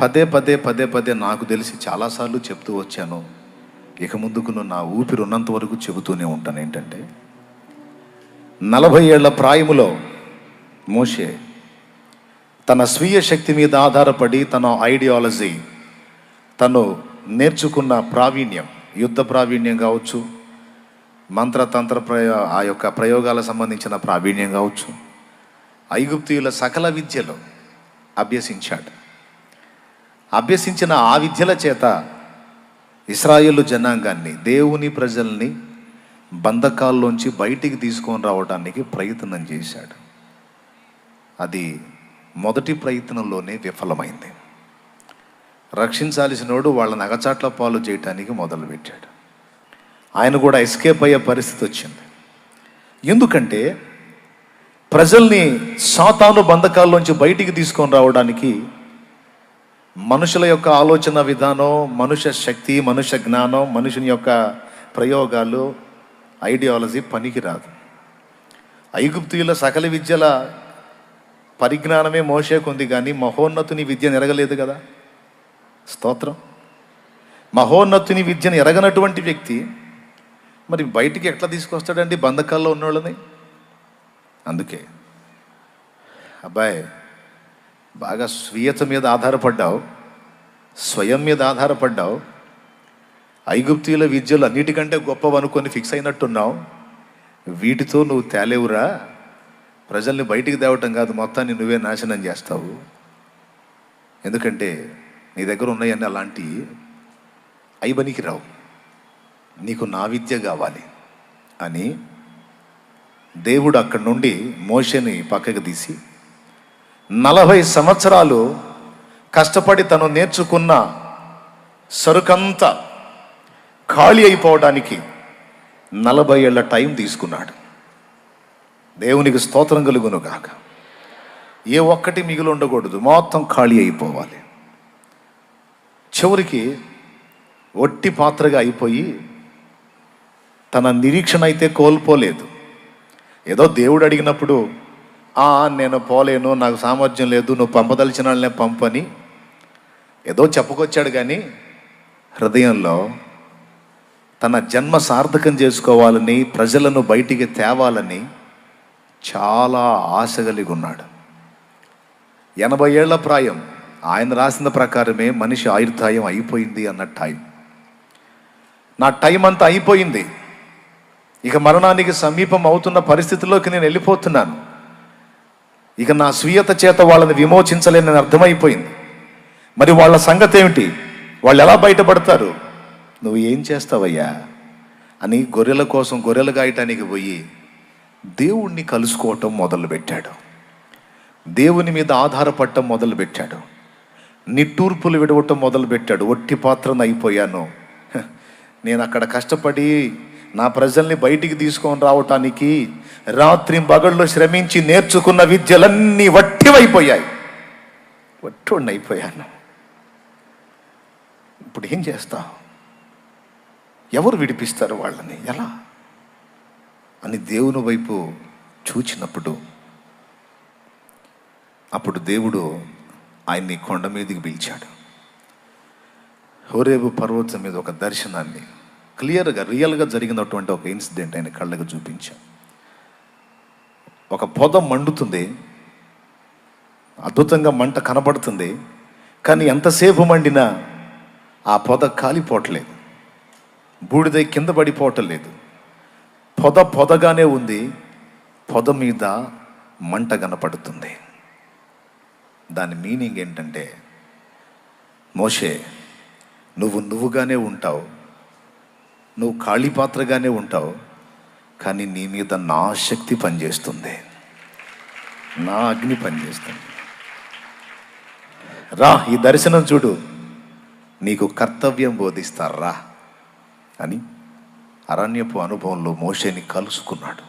పదే పదే పదే పదే నాకు తెలిసి చాలాసార్లు చెప్తూ వచ్చాను. ఇక ముందుకు నా ఊపిరి ఉన్నంత వరకు చెబుతూనే ఉంటాను. ఏంటంటే నలభై ఏళ్ళ ప్రాయములో మోషే తన స్వీయ శక్తి మీద ఆధారపడి తన ఐడియాలజీ తను నేర్చుకున్న ప్రావీణ్యం యుద్ధ ప్రావీణ్యం కావచ్చు మంత్రతంత్ర ప్రయో ఆ యొక్క ప్రయోగాలకు సంబంధించిన ప్రావీణ్యం కావచ్చు ఐగుప్తీయుల సకల విద్యలో అభ్యసించాడు. అభ్యసించిన ఆ విద్యల చేత ఇస్రాయేల్ జనాంగాన్ని దేవుని ప్రజల్ని బంధకాల్లోంచి బయటికి తీసుకొని రావడానికి ప్రయత్నం చేశాడు. అది మొదటి ప్రయత్నంలోనే విఫలమైంది. రక్షించాల్సినోడు వాళ్ళని అగచాట్ల పాలు చేయటానికి మొదలుపెట్టాడు. ఆయన కూడా ఎస్కేప్ అయ్యే పరిస్థితి వచ్చింది. ఎందుకంటే ప్రజల్ని సాతాను బంధకాల్లోంచి బయటికి తీసుకొని రావడానికి మనుషుల యొక్క ఆలోచన విధానం మనుష్య శక్తి మనుష్య జ్ఞానం మనుషుని యొక్క ప్రయోగాలు ఐడియాలజీ పనికిరాదు. ఐగుప్తుల సకల విద్యల పరిజ్ఞానమే మోసేకుంది కానీ మహోన్నతుని విద్యను ఎరగలేదు కదా? స్తోత్రం. మహోన్నతుని విద్యను ఎరగనటువంటి వ్యక్తి మరి బయటికి ఎట్లా తీసుకొస్తాడండి బంధకాల్లో ఉన్నోళ్ళని? అందుకే. అబ్బాయి బాగా స్వీయత మీద ఆధారపడ్డావు. స్వయం మీద ఆధారపడ్డావు. ఐగుప్తీయుల విద్యలు అన్నిటికంటే గొప్పవనుకొని ఫిక్స్ అయినట్టున్నావు. వీటితో నువ్వు తేలేవురా. ప్రజల్ని బయటికి తేవటం కాదు మొత్తాన్ని నువ్వే నాశనం చేస్తావు. ఎందుకంటే నీ దగ్గర ఉన్నాయన్నీ అలాంటి ఐబనికి రావు. నీకు నా విద్య కావాలి అని దేవుడు అక్కడి నుండి మోషని పక్కకు తీసి నలభై సంవత్సరాలు కష్టపడి తను నేర్చుకున్న సరుకంతా ఖాళీ అయిపోవడానికి నలభై ఏళ్ళ టైం తీసుకున్నాడు. దేవునికి స్తోత్రం కలుగును గాక ఏ ఒక్కటి మిగిలి ఉండకూడదు. మొత్తం ఖాళీ అయిపోవాలి. చివరికి ఒట్టి పాత్రగా అయిపోయి తన నిరీక్షణ అయితే కోల్పోలేదు. ఏదో దేవుడు అడిగినప్పుడు "ఆ, నేను పోలేను నాకు సామర్థ్యం లేదు నువ్వు పంపదలిచిన వాళ్ళనే పంపని. ఏదో చెప్పుకొచ్చాడు కానీ హృదయంలో తన జన్మ సార్థకం చేసుకోవాలని ప్రజలను బయటికి తేవాలని చాలా ఆశ కలిగి ఉన్నాడు. ఎనభై ఏళ్ళ ప్రాయం ఆయన రాసిన ప్రకారమే మనిషి ఆయుర్దాయం అయిపోయింది అన్న టైం. నా టైం అంతా అయిపోయింది. ఇక మరణానికి సమీపం అవుతున్న పరిస్థితిలోకి నేను వెళ్ళిపోతున్నాను. ఇక నా స్వీయత చేత వాళ్ళని విమోచించలేనని అర్థమైపోయింది. మరి వాళ్ళ సంగతి ఏమిటి వాళ్ళు ఎలా బయటపడతారు? నువ్వు ఏం చేస్తావయ్యా? అని గొర్రెల కోసం గొర్రెలు గాయటానికి పోయి దేవుణ్ణి కలుసుకోవటం మొదలుపెట్టాడు. దేవుని మీద ఆధారపడటం మొదలుపెట్టాడు. నిట్టూర్పులు విడవటం మొదలుపెట్టాడు. ఒట్టి పాత్రను అయిపోయాను. నేను అక్కడ కష్టపడి నా ప్రజల్ని బయటికి తీసుకొని రావటానికి రాత్రి పగళ్ళు శ్రమించి నేర్చుకున్న విద్యలన్నీ వట్టివైపోయాయి. వట్టుడిని అయిపోయాను అప్పుడు ఏం చేస్తావు ఎవరు విడిపిస్తారు వాళ్ళని? ఎలా? అని దేవుని వైపు చూచినప్పుడు అప్పుడు దేవుడు ఆయన్ని కొండ మీదకి పిలిచాడు. హోరేబు పర్వతం మీద ఒక దర్శనాన్ని క్లియర్గా రియల్గా జరిగినటువంటి ఒక ఇన్సిడెంట్ ఆయన కళ్ళకు చూపించాం. ఒక పొద మండుతుంది. అద్భుతంగా మంట కనబడుతుంది. కానీ ఎంతసేపు మండినా ఆ పొద కాలిపోవట్లేదు. బూడిద కింద పడిపోవటం లేదు పొద పొదగానే ఉంది. పొద మీద మంట కనపడుతుంది. దాని మీనింగ్ ఏంటంటే మోషే నువ్వు నువ్వుగానే ఉంటావు. నువ్వు ఖాళీ పాత్రగానే ఉంటావు. కానీ నీ మీద నా శక్తి పనిచేస్తుంది. నా అగ్ని పనిచేస్తుంది. రా ఈ దర్శనం చూడు. నీకు కర్తవ్యం బోధిస్తారా? అని అరణ్యపు అనుభవంలో మోషేని కలుసుకున్నాడు.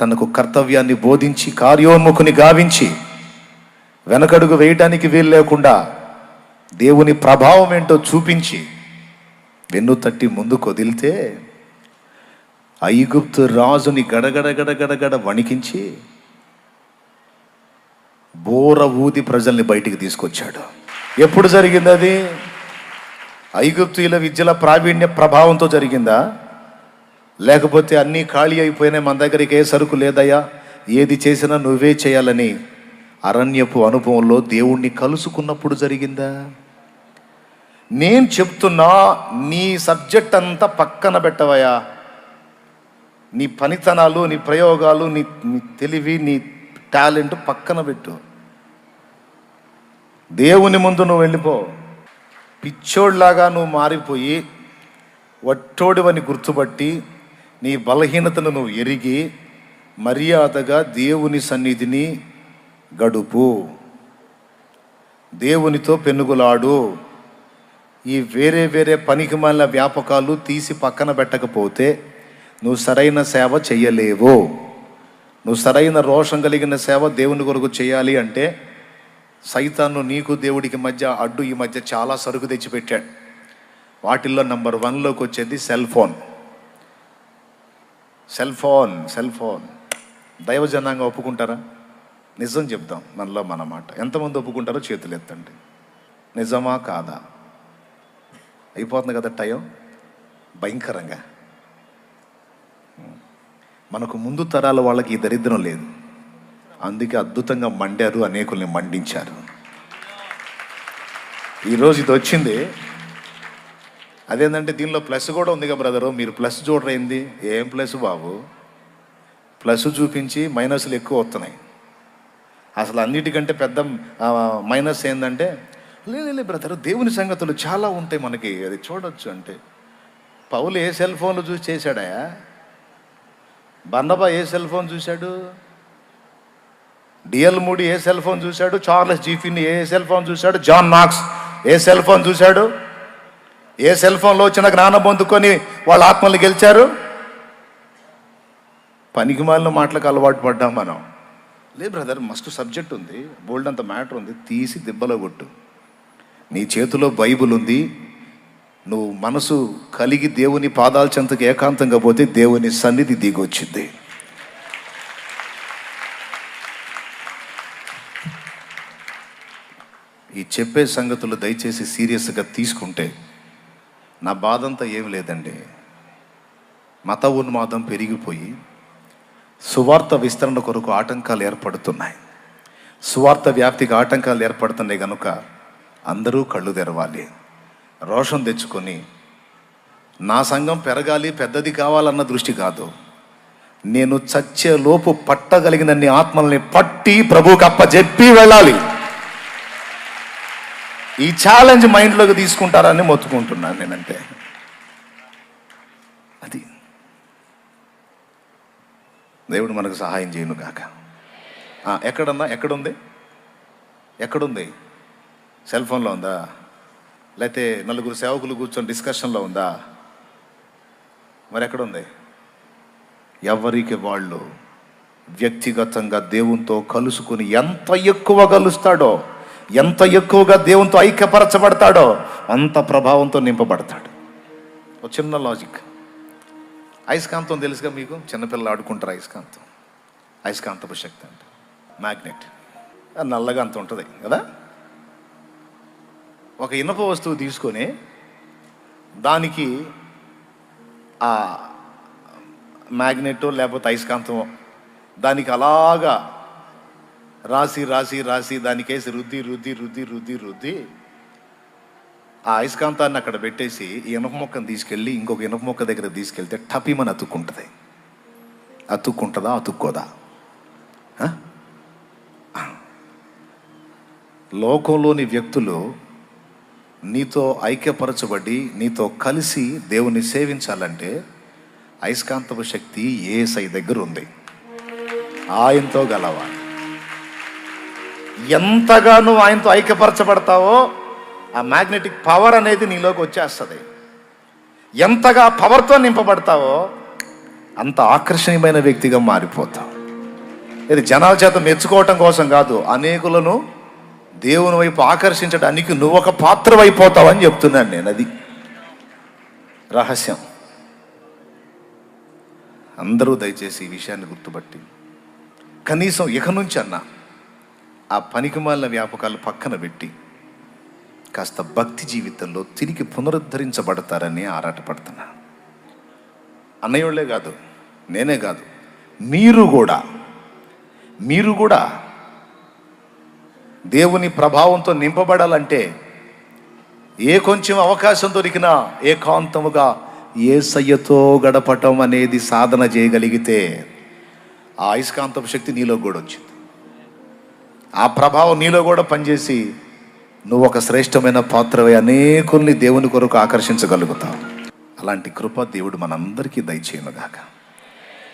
తనకు కర్తవ్యాన్ని బోధించి కార్యోన్ముఖుని గావించి వెనకడుగు వేయటానికి వీలు లేకుండా దేవుని ప్రభావం ఏంటో చూపించి వెన్ను తట్టి ముందుకు వదిలితే ఐగుప్తు రాజుని గడగడ గడగడగడ వణికించి బోర ఊది ప్రజల్ని బయటికి తీసుకొచ్చాడు. ఎప్పుడు జరిగింది అది? ఐగుప్తుల విద్యల ప్రావీణ్య ప్రభావంతో జరిగిందా? లేకపోతే అన్నీ ఖాళీ అయిపోయినాయి మన దగ్గరికి ఏ సరుకు లేదయ్యా? ఏది చేసినా నువ్వే చేయాలని అరణ్యపు అనుభవంలో దేవుణ్ణి కలుసుకున్నప్పుడు జరిగిందా? నేను చెప్తున్నా నీ సబ్జెక్ట్ అంతా పక్కన పెట్టవయ్యా. నీ పనితనాలు నీ ప్రయోగాలు నీ నీ తెలివి నీ టాలెంట్ పక్కన పెట్టు. దేవుని ముందు నువ్వు వెళ్ళిపో. పిచ్చోడ్లాగా నువ్వు మారిపోయి వట్టోడివని గుర్తుపట్టి నీ బలహీనతను నువ్వు ఎరిగి మర్యాదగా దేవుని సన్నిధిని గడుపు. దేవునితో పెనుగులాడు. ఈ వేరే వేరే పనికి మాలిన వ్యాపకాలు తీసి పక్కన పెట్టకపోతే నువ్వు సరైన సేవ చెయ్యలేవు. నువ్వు సరైన రోషం కలిగిన సేవ దేవుని కొరకు చేయాలి అంటే సైతాను నీకు దేవుడికి మధ్య అడ్డు ఈ మధ్య చాలా సరుకు తెచ్చిపెట్టాడు. వాటిల్లో నంబర్ వన్లోకి వచ్చేది cell phone. Cell phone cell phone. దైవజనాంగా ఒప్పుకుంటారా? నిజం చెప్దాం మనలో మన మాట. ఎంతమంది ఒప్పుకుంటారో చేతులు ఎత్తండి. నిజమా కాదా? అయిపోతుంది కదా టైం? భయంకరంగా. మనకు ముందు తరాల వాళ్ళకి ఈ దరిద్రం లేదు. అందుకే అద్భుతంగా మండారు అనేకుల్ని మండించారు. ఈరోజు ఇది వచ్చింది. అదేంటంటే దీనిలో ప్లస్ కూడా ఉంది కదా బ్రదరు మీరు ప్లస్ చూడరైంది ఏం ప్లస్ బాబు? ప్లస్ చూపించి మైనస్లు ఎక్కువ వస్తున్నాయి. అసలు అన్నిటికంటే పెద్ద మైనస్ ఏంటంటే లేదు బ్రదర్ దేవుని సంగతులు చాలా ఉంటాయి మనకి. అది చూడొచ్చు అంటే. పౌలు ఏ సెల్ ఫోన్లు చూసి చేశాడా? బన్నబా ఏ సెల్ ఫోన్ చూశాడు? డిఎల్ మూడి ఏ సెల్ ఫోన్ చూశాడు? చార్లెస్ జీఫిన్ ఏ సెల్ ఫోన్ చూశాడు? జాన్ నాక్స్ ఏ సెల్ ఫోన్ చూశాడు? ఏ సెల్ ఫోన్లో వచ్చిన జ్ఞానం పొందుకొని వాళ్ళ ఆత్మలు గెలిచారు? పనికి మాలిన మాటలకు అలవాటు పడ్డాం మనం. లే బ్రదర్ మస్ట్ సబ్జెక్ట్ ఉంది. బోల్డ్ అంత మ్యాటర్ ఉంది. తీసి దెబ్బలో కొట్టు. నీ చేతిలో బైబుల్ ఉంది. నువ్వు మనసు కలిగి దేవుని పాదాల చెంతకు ఏకాంతంగా పోతే దేవుని సన్నిధి దిగొచ్చింది. చెప్పే సంగతులు దయచేసి సీరియస్గా తీసుకుంటే నా బాధంతా ఏం లేదండి. మత ఉన్మాదం పెరిగిపోయి సువార్త విస్తరణ కొరకు ఆటంకాలు ఏర్పడుతున్నాయి. సువార్త వ్యాప్తికి ఆటంకాలు ఏర్పడుతున్నాయి కనుక అందరూ కళ్ళు తెరవాలి. రోషం తెచ్చుకొని నా సంఘం పెరగాలి పెద్దది కావాలన్న దృష్టి కాదు. నేను చచ్చే లోపు పట్టగలిగినన్ని ఆత్మల్ని పట్టి ప్రభువుకి అప్పజెప్పి వెళ్ళాలి. ఈ ఛాలెంజ్ మైండ్లోకి తీసుకుంటారని మొత్తుకుంటున్నాను నేనంటే. అది. దేవుడు మనకు సహాయం చేయను గాక. ఎక్కడన్నా ఎక్కడుంది? ఎక్కడుంది? సెల్ ఫోన్లో ఉందా? లేకపోతే నలుగురు సేవకులు కూర్చొని డిస్కషన్లో ఉందా? మరి ఎక్కడుంది? ఎవరికి వాళ్ళు వ్యక్తిగతంగా దేవునితో కలుసుకుని ఎంత ఎక్కువ కలుస్తాడో ఎంత ఎక్కువగా దేవునితో ఐక్యపరచబడతాడో అంత ప్రభావంతో నింపబడతాడు. ఒక చిన్న లాజిక్ అయస్కాంతం తెలుసుగా మీకు? చిన్నపిల్లలు ఆడుకుంటారు అయస్కాంతం అయస్కాంతపు శక్తి అంటే. మ్యాగ్నెట్ నల్లగా అంత ఉంటుంది కదా? ఒక ఇనప వస్తువు తీసుకొని దానికి ఆ మ్యాగ్నెట్ లేకపోతే అయస్కాంతం దానికి అలాగా రాసి రాసి రాసి దానికేసి రుద్ది రుద్ది రుద్ది రుద్ది రుద్ది ఆ అయస్కాంతాన్ని అక్కడ పెట్టేసి ఈ మొక్కను తీసుకెళ్ళి ఇంకొక ఇనుప మొక్క దగ్గర తీసుకెళ్తే టపిమని అతుక్కుంటుంది. అతుక్కుంటుందా అతుక్కోదా? లోకంలోని వ్యక్తులు నీతో ఐక్యపరచబడి నీతో కలిసి దేవుని సేవించాలంటే అయస్కాంతపు శక్తి ఏ సై దగ్గర ఉంది ఆయనతో గలవాలి ఎంతగా నువ్వు ఆయనతో ఐక్యపరచబడతావో ఆ మ్యాగ్నెటిక్ పవర్ అనేది నీలోకి వచ్చేస్తుంది. ఎంతగా పవర్తో నింపబడతావో అంత ఆకర్షణీయమైన వ్యక్తిగా మారిపోతావు. ఇది జనాల చేత మెచ్చుకోవటం కోసం కాదు అనేకులను దేవుని వైపు ఆకర్షించడానికి నువ్వు ఒక పాత్ర అయిపోతావని చెప్తున్నాను నేను అది రహస్యం. అందరూ దయచేసి ఈ విషయాన్ని గుర్తుపట్టి. కనీసం ఇక నుంచి అన్నా ఆ పనికిమాలిన వ్యాపకాలు పక్కన పెట్టి కాస్త భక్తి జీవితంలో తిరిగి పునరుద్ధరించబడతారని ఆరాటపడుతున్నా అన్నయ్యోళ్ళే కాదు నేనే కాదు మీరు కూడా మీరు కూడా దేవుని ప్రభావంతో నింపబడాలంటే ఏ కొంచెం అవకాశం దొరికినా ఏకాంతముగా ఏ సయ్యతో గడపటం అనేది సాధన చేయగలిగితే ఆ అయస్కాంతపు శక్తి నీలో కూడా వచ్చింది. ఆ ప్రభావం నీలో కూడా పనిచేసి నువ్వు ఒక శ్రేష్టమైన పాత్రవై అనేకుల్ని దేవుని కొరకు ఆకర్షించగలుగుతావు. అలాంటి కృప దేవుడు మనందరికీ దయచేయనుగాక.